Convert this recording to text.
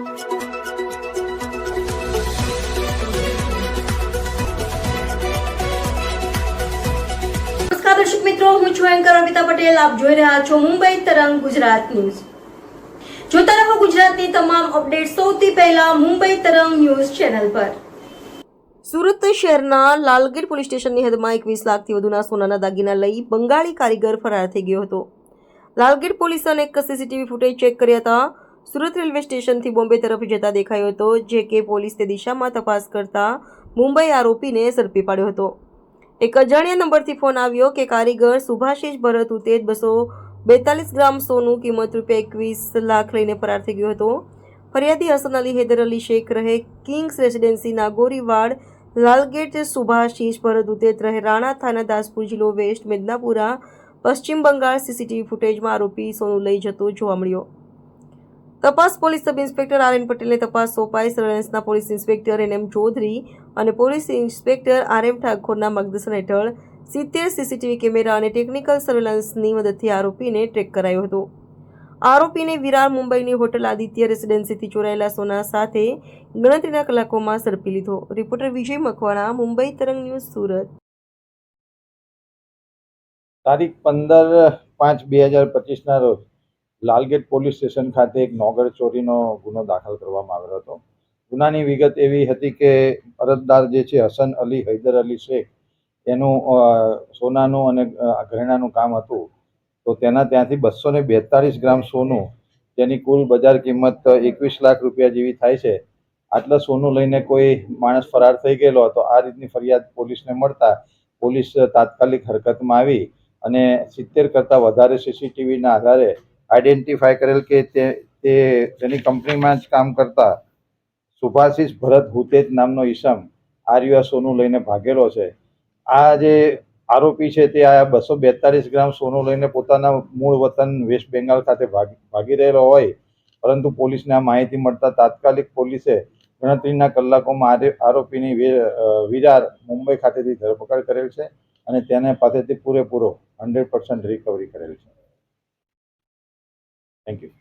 દર્શક મિત્રો, હું છું એન્કર અમિતા પટેલ. આપ જોઈ રહ્યા છો મુંબઈ તરંગ ગુજરાત ન્યૂઝ. જોતા રહો ગુજરાતની તમામ અપડેટ સૌથી પહેલા મુંબઈ તરંગ ન્યૂઝ ચેનલ પર. સુરત શહેરના લાલગીર પોલીસ સ્ટેશનની હદમાં એકવીસ લાખથી વધુના સોનાના દાગીના લઈ બંગાળી કારીગર ફરાર થઈ ગયો હતો. લાલગીર પોલીસે અનેક સીસીટીવી ફૂટેજ ચેક કર્યા હતા. સુરત રેલવે સ્ટેશનથી બોમ્બે તરફ જતા દેખાયો હતો, જે કે પોલીસ તે દિશામાં તપાસ કરતા મુંબઈ આરોપીને ઝડપી પાડ્યો હતો. એક અજાણ્યા નંબરથી ફોન આવ્યો કે કારીગર સુભાષિષ ભરત ઉતેજ બસો બેતાલીસ ગ્રામ સોનું કિંમત રૂપિયા એકવીસ લાખ લઈને ફરાર થઈ ગયો હતો. ફરિયાદી હસન અલી હૈદર અલી શેખ રહે કિંગ્સ રેસિડેન્સી નાગોરીવાડ લાલગેટ સુભાષિષ ભરત ઉતેજ રહે રાણા થાના દાસપુર જિલ્લો વેસ્ટ મેદનાપુરા, પશ્ચિમ બંગાળ સીસીટીવી ફૂટેજમાં આરોપી સોનું લઈ જતો જોવા મળ્યો. તપાસ police sub inspector R N પટેલને તપાસ સોંપાઈ સર્વેલન્સના police inspector N M Chaudhary અને પોલીસ ઇન્સ્પેક્ટર આર એમ ઠાકોરના માર્ગદર્શન હેઠળ સિત્તેર સીસીટીવી કેમેરા અને ટેકનિકલ સર્વેલન્સની મદદથી આરોપીને ટ્રેક કરાયો હતો. આરોપીને વિરાર મુંબઈની હોટલ આદિત્ય રેસિડેન્સીથી ચોરાયેલા સોના સાથે ગણતરીના કલાકોમાં ઝડપી લીધો. રિપોર્ટર વિજય મકવાણા, મુંબઈ તરંગ ન્યૂઝ, સુરત. તારીખ પંદર પાંચ બે હજાર પચીસના રોજ લાલગેટ પોલીસ સ્ટેશન ખાતે એક નોગર ચોરીનો ગુનો દાખલ કરવામાં આવેલો હતો. ગુનાની વિગત એવી હતી કે અરજદાર જે છે, હસન અલી હૈદર અલી શેખ, એનું સોનાનું અને ઘરેણાનું કામ હતું. તો તેના ત્યાંથી બસો ને બેતાળીસ ગ્રામ સોનું, જેની કુલ બજાર કિંમત એકવીસ લાખ રૂપિયા જેવી થાય છે, આટલા સોનું લઈને કોઈ માણસ ફરાર થઈ ગયેલો હતો. આ રીતની ફરિયાદ પોલીસને મળતા પોલીસ તાત્કાલિક હરકતમાં આવી અને સિત્તેર કરતાં વધારે સીસીટીવીના આધારે આઈડેન્ટિફાય કરેલ કે તે તે તેની કંપનીમાં જ કામ કરતા સુભાષિષ ભરત હુતેજ નામનો ઈસમ આર્યુઆ સોનું લઈને ભાગેલો છે. આ જે આરોપી છે તે આ બસો બેતાલીસ ગ્રામ સોનું લઈને પોતાના મૂળ વતન વેસ્ટ બેંગાલ ખાતે ભાગી રહેલો હોય. પરંતુ પોલીસને આ માહિતી મળતા તાત્કાલિક પોલીસે ગણતરીના કલાકોમાં આરે- આરોપીની વિરાર મુંબઈ ખાતેથી ધરપકડ કરેલ છે અને તેને પાસેથી પૂરેપૂરો હંડ્રેડ પર્સન્ટ રિકવરી કરેલ છે. Thank you.